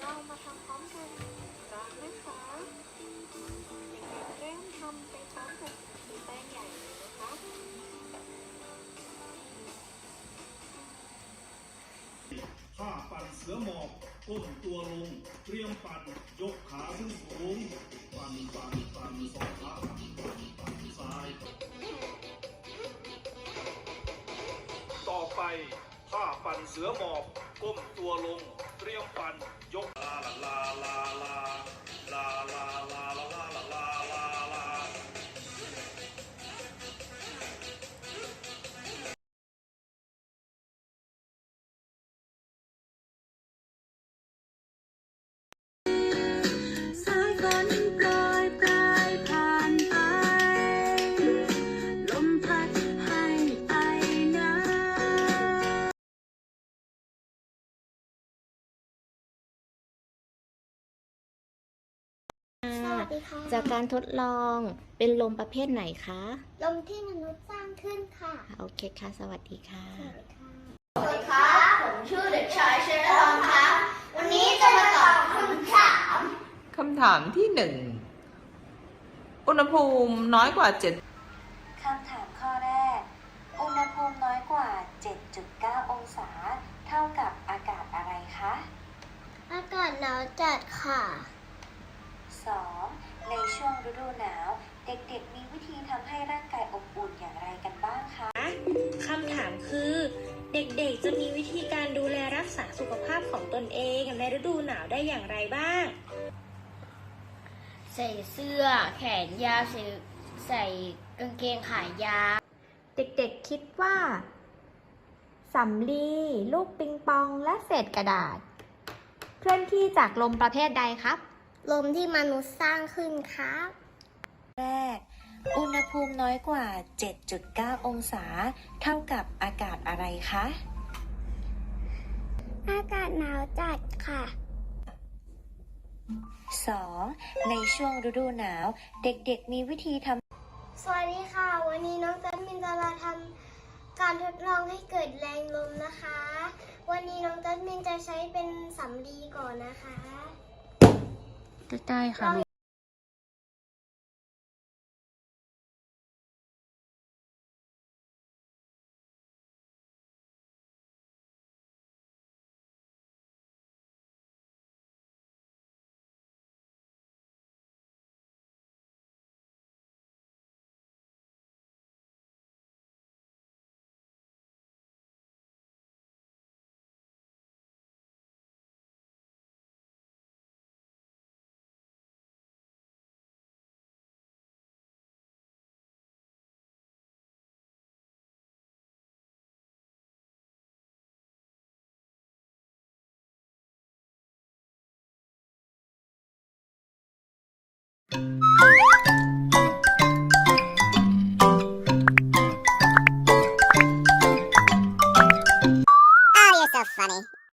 เรามาทำพร้อมกันก่อนนะคะเด็กๆเริ่มทำไปพร้อมกับสีแป้งใหญ่เลยนะคะท่าปั่นเสือหมอบก้มตัวลง เตรียมปั่น ยกขาขึ้นสูง ปั่นปั่นปั่นสองขาปั่นปั่นปั่นซ้าย ต่อไป ท่าปั่นเสือหมอบก้มตัวลง เตรียมปั่นยกลาลาลาลาลาลาลา จากการทดลองเป็นลมประเภทไหนคะ ลมที่มนุษย์สร้างขึ้นค่ะ โอเคค่ะ สวัสดีค่ะ สวัสดีค่ะผมชื่อเด็กชายเชลองค่ะ วันนี้จะมาตอบคำถามคำถามที่หนึ่ง อุณหภูมิน้อยกว่าเจ็ดคำถามข้อแรก อุณหภูมิน้อยกว่า 7.9 องศา เท่ากับอากาศอะไรคะ อากาศหนาวจัดค่ะ 2. ในช่วงฤดูหนาว เด็กๆ มีวิธีทำให้ร่างกายอบอุ่นอย่างไรกันบ้างคะคำถามคือ เด็กๆ จะมีวิธีการดูแลรักษาสุขภาพของตนเองในฤดูหนาวได้อย่างไรบ้าง ใส่เสื้อแขนยาวใส่ใส่กางเกงขายาวเด็กๆ คิดว่าสำลีลูกปิงปองและเศษกระดาษ เคลื่อนที่จากลมประเภทใดครับ ลมที่มนุษย์สร้างขึ้นครับ แรก อุณหภูมิน้อยกว่า 7.9 องศา เท่ากับอากาศอะไรคะ อากาศหนาวจัดค่ะ 2. ในช่วงฤดูหนาว เด็กๆมีวิธีทำ สวัสดีค่ะ วันนี้น้องจันมินจะมาทำการทดลองให้เกิดแรงลมนะคะ วันนี้น้องจันมินจะใช้เป็นสำลีก่อนนะคะ ใกล้ๆค่ะ